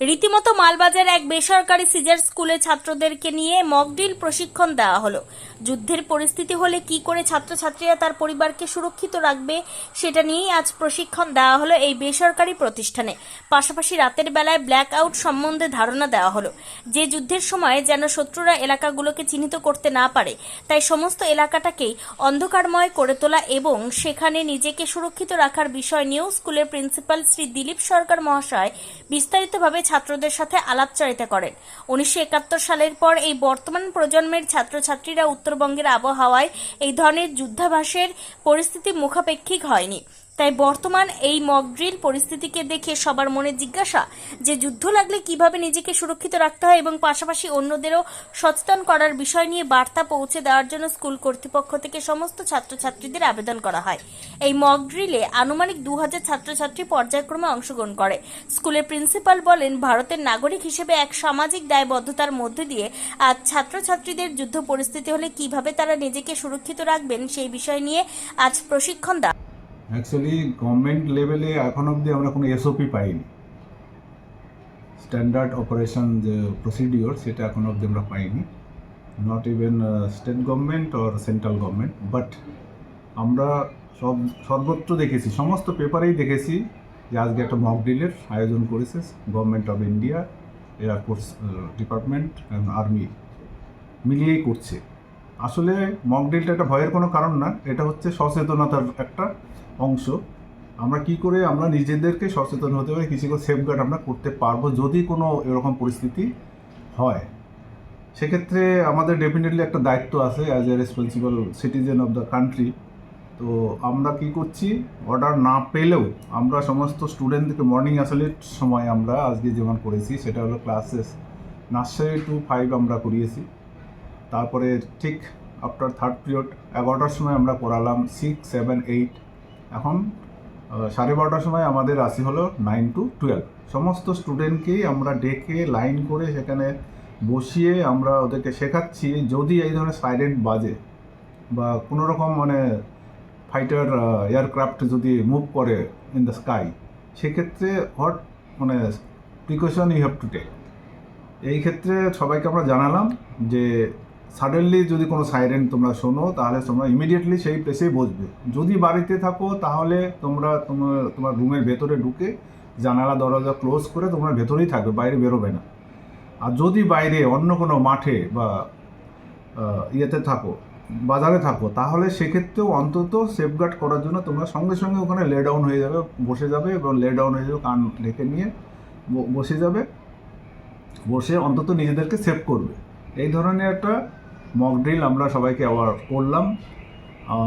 রীতিমতো মালবাজার এক বেসরকারি সিজার স্কুলে ছাত্রদেরকে নিয়ে মকডিল প্রশিক্ষণ দেওয়া হলো। যুদ্ধের পরিস্থিতি হলে কি করে ছাত্রছাত্রীরা তার পরিবারকে সুরক্ষিত রাখবে, সেটা নিয়েই আজ প্রশিক্ষণ দেওয়া হলো এই বেসরকারি প্রতিষ্ঠানে। পাশাপাশি রাতের বেলায় ব্ল্যাক আউট সম্বন্ধে ধারণা দেওয়া হলো। যে যুদ্ধের সময় যেন শত্রুরা এলাকাগুলোকে চিহ্নিত করতে না পারে, তাই সমস্ত এলাকাটাকেই অন্ধকারময় করে তোলা এবং সেখানে নিজেকে সুরক্ষিত রাখার বিষয় নিয়েও স্কুলের প্রিন্সিপাল শ্রী দিলীপ সরকার মহাশয় বিস্তারিতভাবে ছাত্রদের সাথে আলাপচারিতা করেন। উনিশশো একাত্তর সালের পর এই বর্তমান প্রজন্মের ছাত্রছাত্রীরা উত্তরবঙ্গের আবহাওয়ায় এই ধরনের যুদ্ধাভাসের পরিস্থিতি মুখাপেক্ষিক হয়নি। তাই বর্তমান এই মকড্রিল পরিস্থিতিকে দেখে সবার মনে জিজ্ঞাসা যে যুদ্ধ লাগলে কীভাবে নিজেকে সুরক্ষিত রাখতে হয় এবং পাশাপাশি অন্যদেরও সচেতন করার বিষয় নিয়ে বার্তা পৌঁছে দেওয়ার জন্য স্কুল কর্তৃপক্ষ থেকে সমস্ত ছাত্রছাত্রীদের আবেদন করা হয়। এই মকড্রিলে আনুমানিক দু হাজার ছাত্রছাত্রী পর্যায়ক্রমে অংশগ্রহণ করে। স্কুলের প্রিন্সিপাল বলেন, ভারতের নাগরিক হিসেবে এক সামাজিক দায়বদ্ধতার মধ্যে দিয়ে আজ ছাত্রছাত্রীদের যুদ্ধ পরিস্থিতি হলে কীভাবে তারা নিজেকে সুরক্ষিত রাখবেন সেই বিষয় নিয়ে আজ প্রশিক্ষণ দেওয়া অ্যাকচুয়ালি গভর্নমেন্ট লেভেলে এখন অবধি আমরা কোনো এসওপি পাইনি। স্ট্যান্ডার্ড অপারেশন যে প্রসিডিওর সেটা এখন অবধি আমরা পাইনি। Not even state government or central government but আমরা সব, সর্বত্র দেখেছি, সমস্ত পেপারেই দেখেছি যে আজকে একটা মক ড্রিলের আয়োজন করেছে government of India air force department and army মিলিয়েই করছে। আসলে মক ড্রিলটা একটা ভয়ের কোনো কারণ না, এটা হচ্ছে সচেতনতার একটা অংশ। আমরা কি করে, আমরা নিজেদেরকে সচেতন হতে পারি, কিছু করে সেফগার্ড আমরা করতে পারব যদি কোনো এরকম পরিস্থিতি হয়। সেক্ষেত্রে আমাদের ডেফিনেটলি একটা দায়িত্ব আছে as a responsible citizen of the country তো আমরা কি করছি অর্ডার না পেলেও আমরা সমস্ত স্টুডেন্টদেরকে মর্নিং অ্যাসলেট সময় আমরা আজকে যেমন করেছি, সেটা হলো ক্লাসেস নার্সারি টু ফাইভ আমরা করিয়েছি। তারপরে ঠিক আফটার থার্ড পিরিয়ড এগারোটার সময় আমরা করালাম সিক্স সেভেন এইট এখন সাড়ে বারোটার সময় আমাদের আসি হলো নাইন টু টুয়েলভ সমস্ত স্টুডেন্টকেই আমরা ডেকে লাইন করে সেখানে বসিয়ে আমরা ওদেরকে শেখাচ্ছি যদি এই ধরনের সাইলেন্ট বাজে বা কোনো রকম মানে ফাইটার এয়ারক্রাফট যদি মুভ করে ইন দ্য স্কাই সেক্ষেত্রে হট মানে precaution you have to take এই ক্ষেত্রে সবাইকে আমরা জানালাম যে সাডেনলি যদি কোনো সাইরেন তোমরা শোনো, তাহলে তোমরা ইমিডিয়েটলি সেই প্লেসেই বসবে। যদি বাড়িতে থাকো, তাহলে তোমরা তোমার তোমার রুমের ভেতরে ঢুকে জানালা, দরজা ক্লোজ করে তোমরা ভেতরেই থাকবে, বাইরে বেরোবে না। আর যদি বাইরে অন্য কোনো মাঠে বা ইয়েতে থাকো, বাজারে থাকো, তাহলে সেক্ষেত্রেও অন্তত সেফগার্ড করার জন্য তোমরা সঙ্গে সঙ্গে ওখানে লে ডাউন হয়ে যাবে, বসে যাবে এবং লে ডাউন হয়ে যাবে, কান ঢেকে নিয়ে বসে যাবে। বসে অন্তত নিজেদেরকে সেভ করবে। এই ধরনের একটা মক ড্রিল আমরা সবাইকে অ্যাওয়ার করলাম।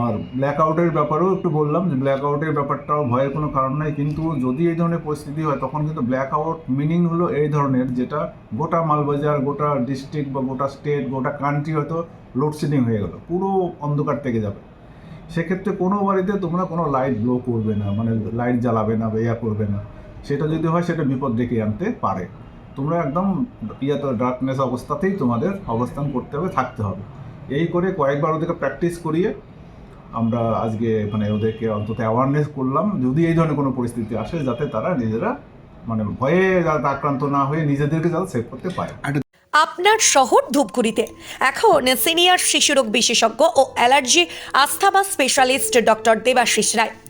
আর ব্ল্যাক আউটের ব্যাপারেও একটু বললাম যে ব্ল্যাক আউটের ব্যাপারটাও ভয়ের কোনো কারণ নাই, কিন্তু যদি এই ধরনের পরিস্থিতি হয়, তখন কিন্তু ব্ল্যাক আউট মিনিং হলো এই ধরনের যেটা গোটা মালবাজার, গোটা ডিস্ট্রিক্ট বা গোটা স্টেট গোটা কান্ট্রি হয়তো লোডশেডিং হয়ে গেল, পুরো অন্ধকার থেকে যাবে। সেক্ষেত্রে কোনো বাড়িতে তোমরা কোনো লাইট ব্লো করবে না মানে লাইট জ্বালাবে না বা ইয়া করবে না। সেটা যদি হয়, সেটা বিপদ ডেকে আনতে পারে। তোমরা একদম ইয়াতে ডার্কনেস অবস্থাতেই তোমাদের অবস্থান করতে হবে, থাকতে হবে। এই করে কয়েকবার ওদেরকে প্র্যাকটিস করিয়ে আমরা আজকে মানে ওদেরকে অন্তত অ্যাওয়ারনেস করলাম, যদি এই ধরনের কোনো পরিস্থিতি আসে যাতে তারা নিজেরা মানে ভয়ে যাতে আক্রান্ত না হয়ে নিজেদেরকে যাতে সেভ করতে পারে। আপনার শহর ধূপগুড়িতে। এখন সিনিয়র শিশুরোগ বিশেষজ্ঞ ও allergy asthma specialist doctor Debashis Roy.